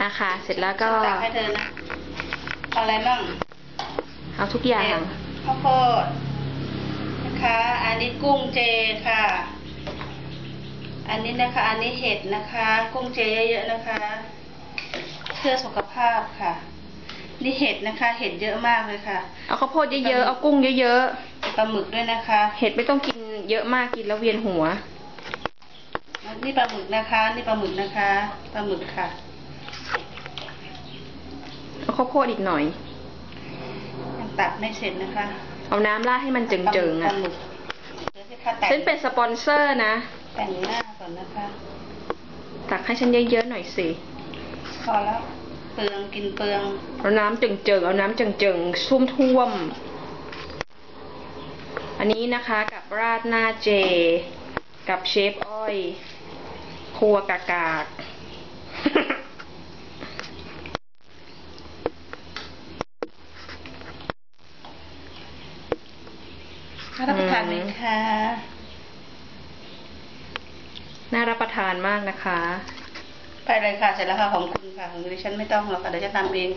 อาค่ะ เสร็จแล้วก็ ตักให้เธอนะเอาอะไรบ้างเอาทุกอย่างเห็ดข้าวโพดนะคะ อันนี้กุ้งเจค่ะ อันนี้นะคะ อันนี้เห็ดนะคะ กุ้งเจเยอะๆนะคะ เพื่อสุขภาพค่ะ นี่เห็ดนะคะ เห็ดเยอะมากเลยค่ะ เอาข้าวโพดเยอะๆ เอากุ้งเยอะปลาหมึกด้วยนะคะๆเห็ดไม่ต้องกินเยอะมากกินแล้วเวียนหัว นี่ปลาหมึกนะคะ นี่ปลาหมึกนะคะ ปลาหมึกค่ะเอา ข้าวโพดอีกหน่อย ยังตักไม่เสร็จนะคะ เอาน้ำราดให้มันเจิงๆปอะลาหมึกเดี๋ยวจะค่ะแต่งฉันเป็นสปอนเซอร์นะ แต่งหน้าก่อนนะคะ ตักให้ฉันเยอะๆหน่อยสิพอแล้ว เปลืองกินเปลือง เอาน้ำเจิงๆเอาน้ำเจิงๆท่วมท่วมๆอันนี้นะคะกับราดหน้าเจ กับเชฟอ้อย ครัวกากาก รับประทานไหมคะน่ารับประทานมากนะคะ ไปเลยค่ะ เสร็จแล้วค่ะของคุณค่ะ ของดิฉันไม่ต้องหรอกค่ะเดี๋ยวจะทำเอง